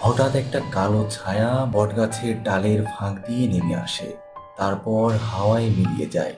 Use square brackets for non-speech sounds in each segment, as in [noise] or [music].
হঠাৎ একটা কালো ছায়া বটগাছের ডালের ফাঁক দিয়ে নেমে আসে। তারপর হাওয়ায় মিলিয়ে যায়।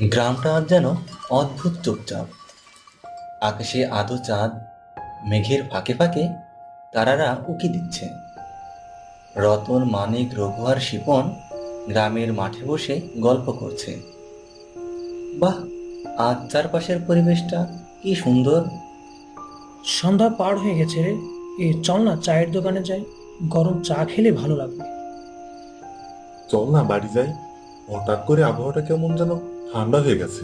গ্রামটা আজ যেন অদ্ভুত চুপচাপ আকাশে আধো চাঁদ, মেঘের ফাঁকে ফাঁকে তারারা উকি দিচ্ছে। রতন, মানিক, রঘু আর শিপন গ্রামের মাঠে বসে গল্প করছে। বাহ, আজ চারপাশের পরিবেশটা কি সুন্দর! সন্ধ্যা পার হয়ে গেছে রে। এ চল না চায়ের দোকানে যাই। গরম চা খেলে ভালো লাগবে। চল না বাড়ি যাই। হঠাৎ করে আবহাওয়াটা কেমন যেন ঠান্ডা হয়ে গেছে।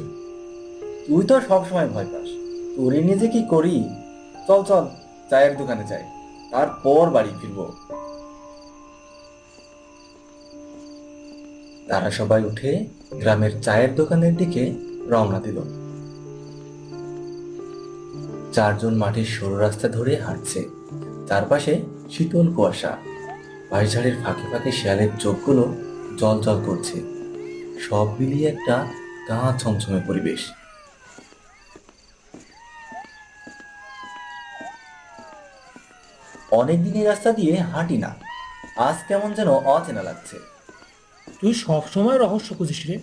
তুই তো সবসময় ভয় পাস। তোরে নিজে কি করি? চল চল চায়ের দোকানে যাই। তারপর বাড়ি ফিরবো। তারা সবাই উঠে গ্রামের চায়ের দোকানের দিকে রওনা দিল। চারজন মাটির সরু রাস্তা ধরে হাঁটছে। চারপাশে শীতল কুয়াশা। বাঁশঝাড়ের ফাঁকে ফাঁকে শেয়ালের চোখগুলো জল জল করছে। সব মিলিয়ে একটা গা ছমছমে পরিবেশ। অনেক দিন এই রাস্তা দিয়ে হাঁটি না। আজ কেমন যেন অচেনা লাগছে। তুই সবসময় রহস্য খুঁজিস রে।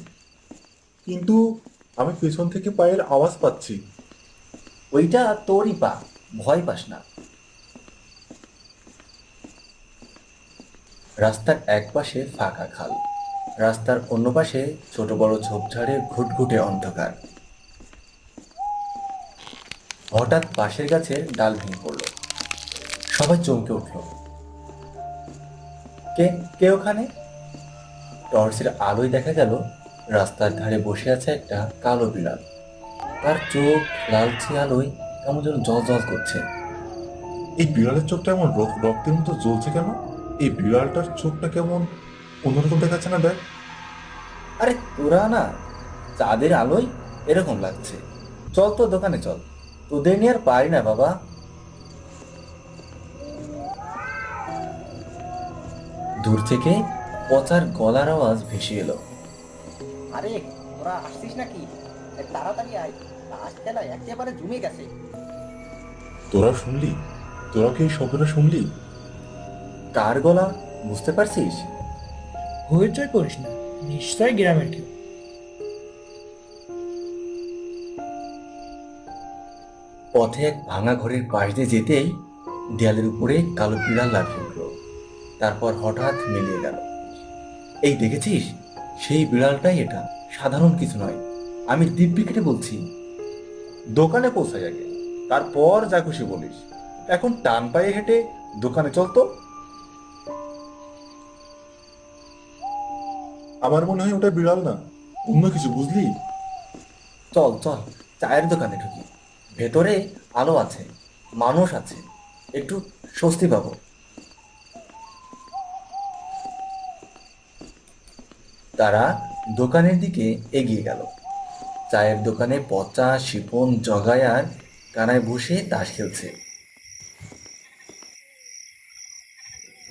কিন্তু আমি পেছন থেকে পায়ের আওয়াজ পাচ্ছি। ওইটা তোরই পা, ভয় পাস না। রাস্তার এক পাশে ফাঁকা খাল, রাস্তার অন্য পাশে ছোট বড় ঝোপঝাড়ে ঘুটঘুটে অন্ধকার। হঠাৎ পাশের গাছের ডাল ভেঙে পড়ল। সবাই চমকে উঠল। কে কে ওখানে? টর্চের আলোয় দেখা গেল, রাস্তার ধারে বসে আছে একটা কালো বিড়াল। তার চোখ লালচে আলোয় কেমন যেন জল জল করছে। এই বিড়ালের চোখটা এমন রক্তের মতো জ্বলছে কেন? এই বিড়ালটার চোখটা কেমন অন্যরকম দেখাচ্ছে না দেখ? আরে তোরা না চাঁদের আলোয় এরকম লাগছে। চল তো দোকানে চল। তোদের নিয়ে আর পারি না বাবা। দূর থেকে পচার গলার আওয়াজ ভেসে এলো। আরে তোরা আসছিস নাকি? তাড়াতাড়ি আয়। একেবারে জমে গেছে। তোরা শুনলি? তোরা কি শুনলি? কার গলা? বুঝতে পারছিস? হইচই করিস না। নিশ্চয় গ্রামের কেউ। পথে এক ভাঙা ঘরের পাশ দিয়ে যেতেই দেয়ালের উপরে কালো বিড়াল লাফিয়ে উঠল। তারপর হঠাৎ মিলিয়ে গেল। এই দেখেছিস? সেই বিড়ালটাই এটা। সাধারণ কিছু নয়। আমি দিব্যি কেটে বলছি, দোকানে পৌঁছাই আগে, তারপর যা খুশি বলিস। এখন টান পায়ে হেঁটে দোকানে চলতো আমার মনে হয় ওটা বিড়াল না, অন্য কিছু বুঝলি? চল চল, চায়ের দোকানে ঢুকি। ভেতরে আলো আছে, মানুষ আছে, একটু স্বস্তি পাবো। তারা দোকানের দিকে এগিয়ে গেল। চায়ের দোকানে পচা শিপন জগায় আর কানায় বসে তাস খেলছে।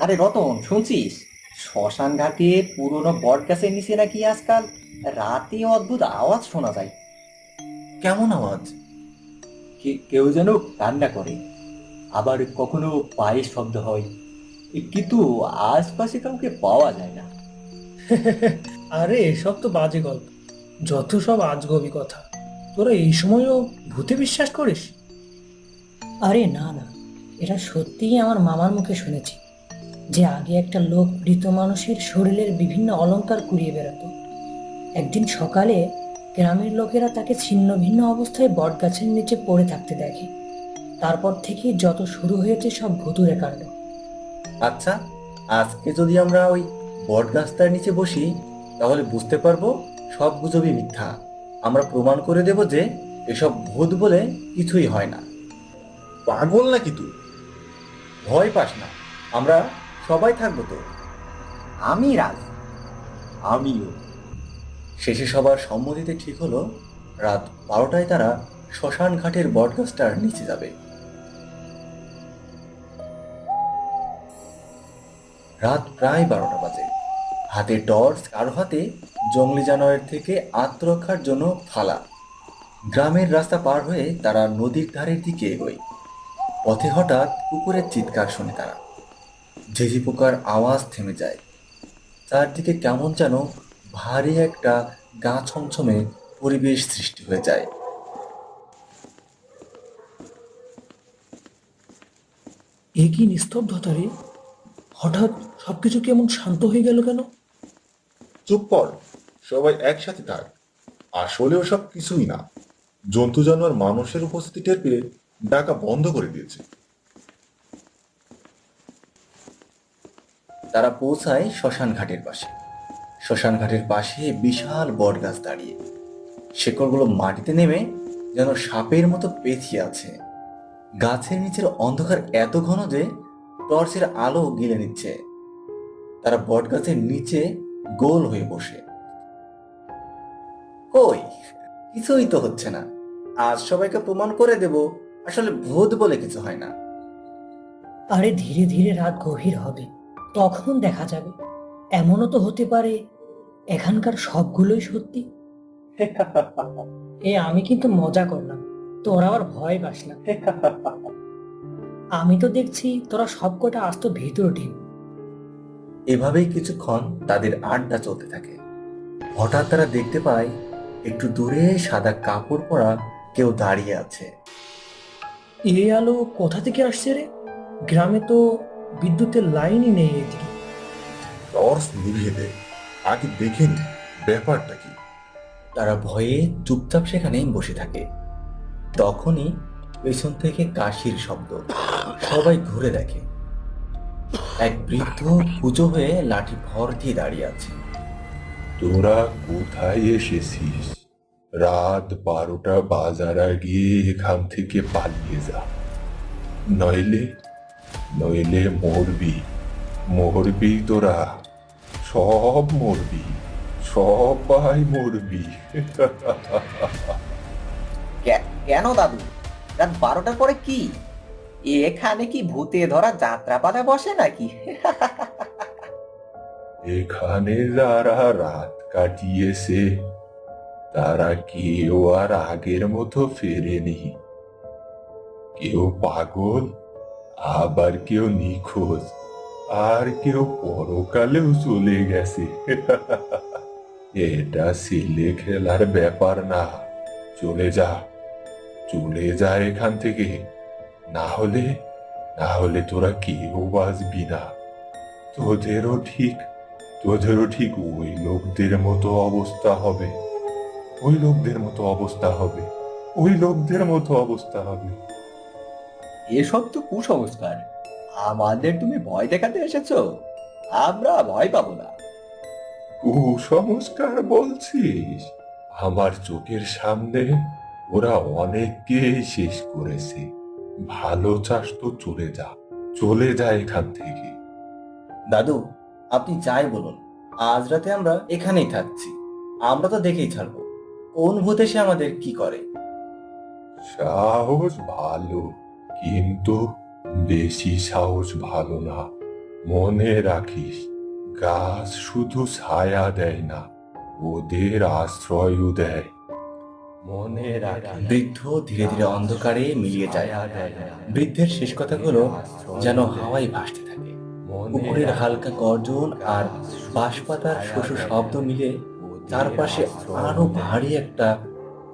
আরে রতন শুনছিস? শ্মশান ঘাটে পুরনো বট গাছের নিচে নাকি আজকাল রাতে অদ্ভুত আওয়াজ শোনা যায়। কেমন আওয়াজ? কে- কেউ যেন কান্না করে। আবার কখনো পায়ের শব্দ হয়। কিন্তু আশপাশে কাউকে পাওয়া যায় না। [laughs] আরে এসব তো বাজে গল্প। যত সব আজগবি কথা তোরা এই সময়ও ভূতে বিশ্বাস করিস? আরে না না এটা সত্যিই আমার মামার মুখে শুনেছি যে আগে একটা লোক মৃত মানুষের শরীরের বিভিন্ন অলঙ্কার কুড়িয়ে বেড়াতো। একদিন সকালে গ্রামের লোকেরা তাকে ছিন্ন ভিন্ন অবস্থায় বটগাছের নিচে পড়ে থাকতে দেখে। তারপর থেকে যত শুরু হয়েছে সব ভুতুরে কাণ্ড। আচ্ছা আজকে যদি আমরা ওই বট গাছটার নিচে বসি তাহলে বুঝতে পারব সব গুজবই মিথ্যা। আমরা প্রমাণ করে দেব যে এসব ভূত বলে কিছুই হয় না। পাগল নাকি তুই? ভয় পাস না। আমরা সবাই থাকব তো। আমি রাজ। আমিও। শেষে সবার সম্মতিতে ঠিক হলো রাত বারোটায় তারা শ্মশান ঘাটের বটগাছটার নিচে যাবে। রাত প্রায় বারোটা বাজে। হাতে টর্চ আর হাতে জঙ্গলি জানোয়ারের থেকে আত্মরক্ষার জন্য ফালা গ্রামের রাস্তা পার হয়ে তারা নদীর ধারের দিকে এগোয়। পথে হঠাৎ কুকুরের চিৎকার শুনে তারা। ঝিঝি পোকার আওয়াজ থেমে যায়। চারদিকে কেমন যেন ভারী একটা গা ছমছমে পরিবেশ সৃষ্টি হয়ে যায়। এ কি হঠাৎ সবকিছু কেমন শান্ত হয়ে গেল কেন? চুপ কর, সবাই একসাথে থাক। আসলে ওসব কিছুই না। জন্তু জানোয়ার মানুষের উপস্থিতি টের পেয়ে ডাকা বন্ধ করে দিয়েছে। তারা পৌঁছায় শ্মশান ঘাটের পাশে। শ্মশান ঘাটের পাশে বিশাল বট গাছ দাঁড়িয়ে। শেকড়গুলো মাটিতে নেমে যেন সাপের মতো পেঁচিয়ে আছে। গাছের নিচের অন্ধকার এত ঘন যে টর্চের আলো গিলে নিচ্ছে। তারা বট গাছের নিচে গোল হয়ে বসে। কই? কিছুই তো হচ্ছে না। আজ সবাইকে প্রমাণ করে দেব, আসলে ভূত বলে কিছু হয় না। আরে ধীরে ধীরে রাত গভীর হবে, তখন দেখা যাবে। এমনও তো হতে পারে, এখানকার সবগুলোই সত্যি। এ, আমি কিন্তু মজা করলাম, তোরা আবার ভয় পাস না। আমি তো দেখছি তোরা সবকটা আস্ত ভিতর ঢিম এভাবেই কিছুক্ষণ তাদের আড্ডা চলতে থাকে। হঠাৎ তারা দেখতে পায় একটু দূরে সাদা কাপড় পরা কেউ দাঁড়িয়ে আছে। এই আলো কোথা থেকে আসছে রে? গ্রামে তো বিদ্যুতের লাইনই নেই এদিকে। টর্চ নিভিয়ে দেয় আগে দেখে নি ব্যাপারটা কি? তারা ভয়ে চুপচাপ সেখানে বসে থাকে। তখনই পেছন থেকে কাশির শব্দ। সবাই ঘুরে দেখে। এক বৃদ্ধ পুজো হয়ে লাঠি ভর দিয়ে দাঁড়িয়ে আছে। তোরা কোথায় এসেছিস? রাত বারোটা বাজার আগে এখান থেকে পালিয়ে যা। নইলে নইলে মরবি মরবি তোরা সব মরবি সবাই মরবি। কেন দাদু? রাত বারোটার পরে কি? এখানে কি ভূতে ধরা যাত্রা পাতা বসে নাকি? এখানে যারা রাত কাটিয়েছে, তারা কেউ আর আগের মতো ফেরেনি। কেউ পাগল, আবার কেউ নিখোঁজ, আর কেউ পরকালেও চলে গেছে। এটা ছেলে খেলার ব্যাপার না। চলে যা চলে যা এখান থেকে। না হলে না হলে তোরা কেউ বাঁচবি না। তোদেরও ঠিক তোদেরও ঠিক ওই লোকদের মতো অবস্থা হবে। ওই লোকদের মতো অবস্থা হবে। ওই লোকদের মতো অবস্থা হবে। এসব তো কুসংস্কার। আমাদের তুমি ভয় দেখাতে এসেছ। আমরা ভয় পাবো না। কুসংস্কার বলছিস? আমার চোখের সামনে ওরা অনেককে শেষ করেছে। ভালো চাষ তো চলে যা চলে যা এখান থেকে। দাদু আপনি যাই বলুন আজ রাতে আমরা এখানেই থাকছি। আমরা তো দেখেই ছাড়বো কোন ভূত এসে আমাদের কি করে? সাহস ভালো কিন্তু বেশি সাহস ভালো না। মনে রাখিস গাছ শুধু ছায়া দেয় না ওদের আশ্রয়ও দেয়। বৃদ্ধ ধীরে ধীরে অন্ধকারে মিলিয়ে যায়। বৃদ্ধের শেষ কথাগুলো যেন হাওয়ায় ভাসতে থাকে। পুকুরের হালকা গর্জন আর বাঁশপাতার শোষো শব্দ মিলে চারপাশে আরও ভারী একটা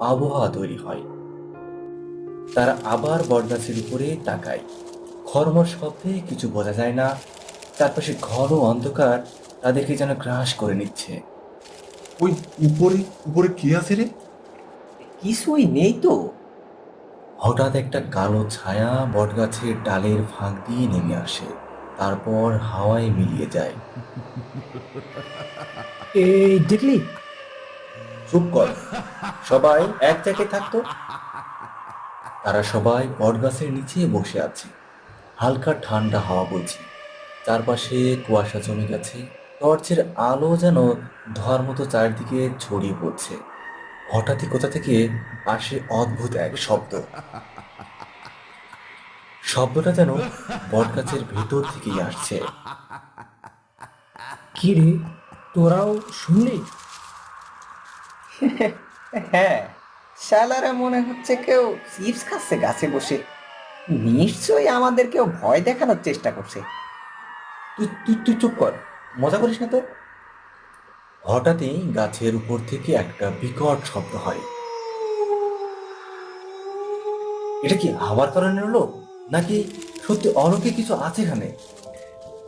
আবহাওয়া তৈরি হয়। তারা আবার বটগাছের উপরে তাকায়। খরমর শব্দে কিছু বোঝা যায় না। চারপাশে ঘন অন্ধকার তাদেরকে যেন গ্রাস করে নিচ্ছে। ওই উপরে উপরে কি আছে রে? কিছুই নেই তো। হঠাৎ একটা কালো ছায়া বটগাছের ডালের ফাঁক দিয়ে নেমে আসে তারপর হাওয়ায় মিলিয়ে যায়। [laughs] এই দেখলি? চুপ কর। সবাই এক জায়গায় থাকতো তারা সবাই বটগাছের নিচে বসে আছে। হালকা ঠান্ডা হাওয়া বইছে। চারপাশে কুয়াশা জমে গেছে। টর্চের আলো যেন ধোয়ার মতো চারদিকে ছড়িয়ে পড়ছে। হঠাৎই কোথা থেকে আসে অদ্ভুত এক শব্দ। শব্দটা যেন বটগাছের ভেতর থেকেই আসছে। কি রে তোরাও শুনলি? হ্যাঁ শালারা মনে হচ্ছে কেউ চিপস খাচ্ছে গাছে বসে। নিশ্চয়ই আমাদেরকেও ভয় দেখানোর চেষ্টা করছে। তুই তুই তুই চুপ কর মজা করিস না তো? হঠাৎই গাছের উপর থেকে একটা বিকট শব্দ হয়। এটা কি হাওয়ার কারণে হলো নাকি সত্যি অলৌকিক কিছু আছে এখানে?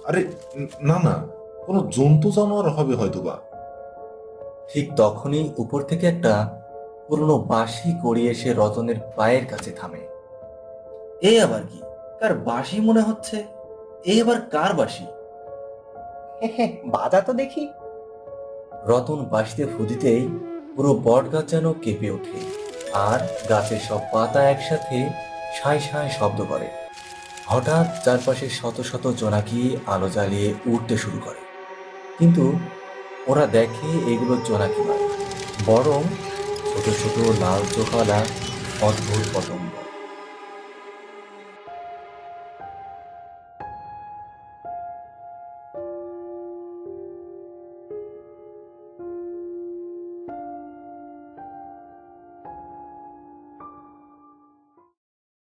আরে না না। কোনো জন্তু জানোয়ার হবে হয়তো বা ঠিক তখনই উপর থেকে একটা পুরনো বাঁশি গড়িয়ে এসে রতনের পায়ের কাছে থামে। এই আবার কি? কার বাঁশি মনে হচ্ছে? এই আবার কার বাঁশি? বাজা তো দেখি। রতন বাঁশিতে ফুদিতেই পুরো বট গাছ যেন কেঁপে ওঠে আর গাছের সব পাতা একসাথে সাঁই সাঁই শব্দ করে। হঠাৎ চারপাশে শত শত জোনাকি আলো জ্বালিয়ে উঠতে শুরু করে। কিন্তু ওরা দেখে এগুলো জোনাকি নয়, বরং ছোট ছোট লাল চোখওয়ালা অদ্ভুত পতঙ্গ।